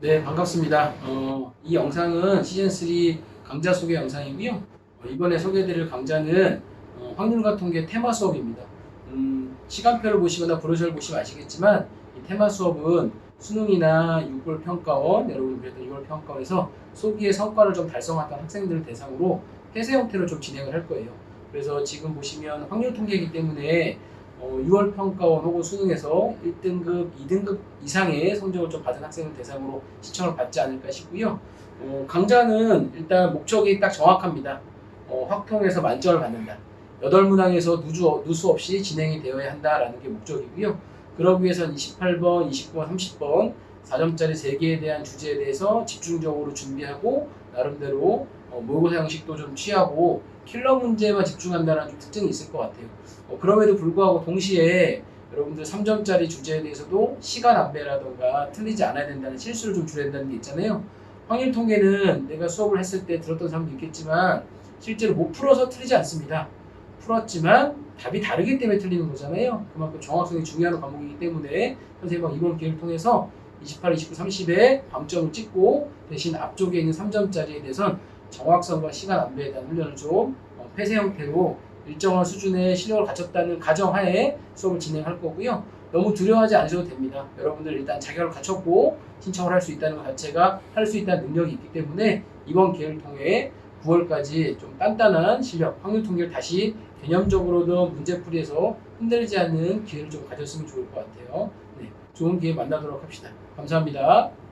네, 반갑습니다. 어, 이 영상은 시즌3 강좌 소개 영상이고요. 어, 이번에 소개해드릴 강좌는 어, 확률과 통계 테마 수업입니다. 음, 시간표를 보시거나 브로셔를 보시면 아시겠지만 이 테마 수업은 수능이나 6월 평가원, 여러분 그랬던 6월 평가원에서 소기의 성과를 좀 달성했던 학생들을 대상으로 폐쇄 형태로 좀 진행을 할 거예요. 그래서 지금 보시면 확률 통계이기 때문에 어, 6월 평가원 혹은 수능에서 1등급, 2등급 이상의 성적을 좀 받은 학생을 대상으로 시청을 받지 않을까 싶고요. 어, 강좌는 일단 목적이 딱 정확합니다. 어, 확통해서 만점을 받는다. 8문항에서 누주, 누수 없이 진행이 되어야 한다라는 게 목적이고요. 그러기 위해서는 28번, 29번, 30번 4점짜리 3개에 대한 주제에 대해서 집중적으로 준비하고 나름대로 어, 모의고사 형식도 좀 취하고 킬러 문제만 집중한다는 좀 특징이 있을 것 같아요. 어, 그럼에도 불구하고 동시에 여러분들 3점짜리 주제에 대해서도 시간 안배라던가 틀리지 않아야 된다는 실수를 좀 줄여야 된다는 게 있잖아요. 확률 통계는 내가 수업을 했을 때 들었던 사람도 있겠지만 실제로 못 풀어서 틀리지 않습니다. 풀었지만 답이 다르기 때문에 틀리는 거잖아요. 그만큼 정확성이 중요한 과목이기 때문에 선생님과 이번 기회를 통해서 28, 29, 30에 방점을 찍고 대신 앞쪽에 있는 3점짜리에 대해선 정확성과 시간 안배에 대한 훈련을 좀 어, 폐쇄 형태로 일정한 수준의 실력을 갖췄다는 가정하에 수업을 진행할 거고요. 너무 두려워하지 않으셔도 됩니다. 여러분들 일단 자격을 갖췄고 신청을 할 수 있다는 것 자체가 할 수 있다는 능력이 있기 때문에 이번 기회를 통해 9월까지 좀 단단한 실력, 확률 통계를 다시 개념적으로도 문제풀이에서 흔들리지 않는 기회를 좀 가졌으면 좋을 것 같아요. 네, 좋은 기회 만나도록 합시다. 감사합니다.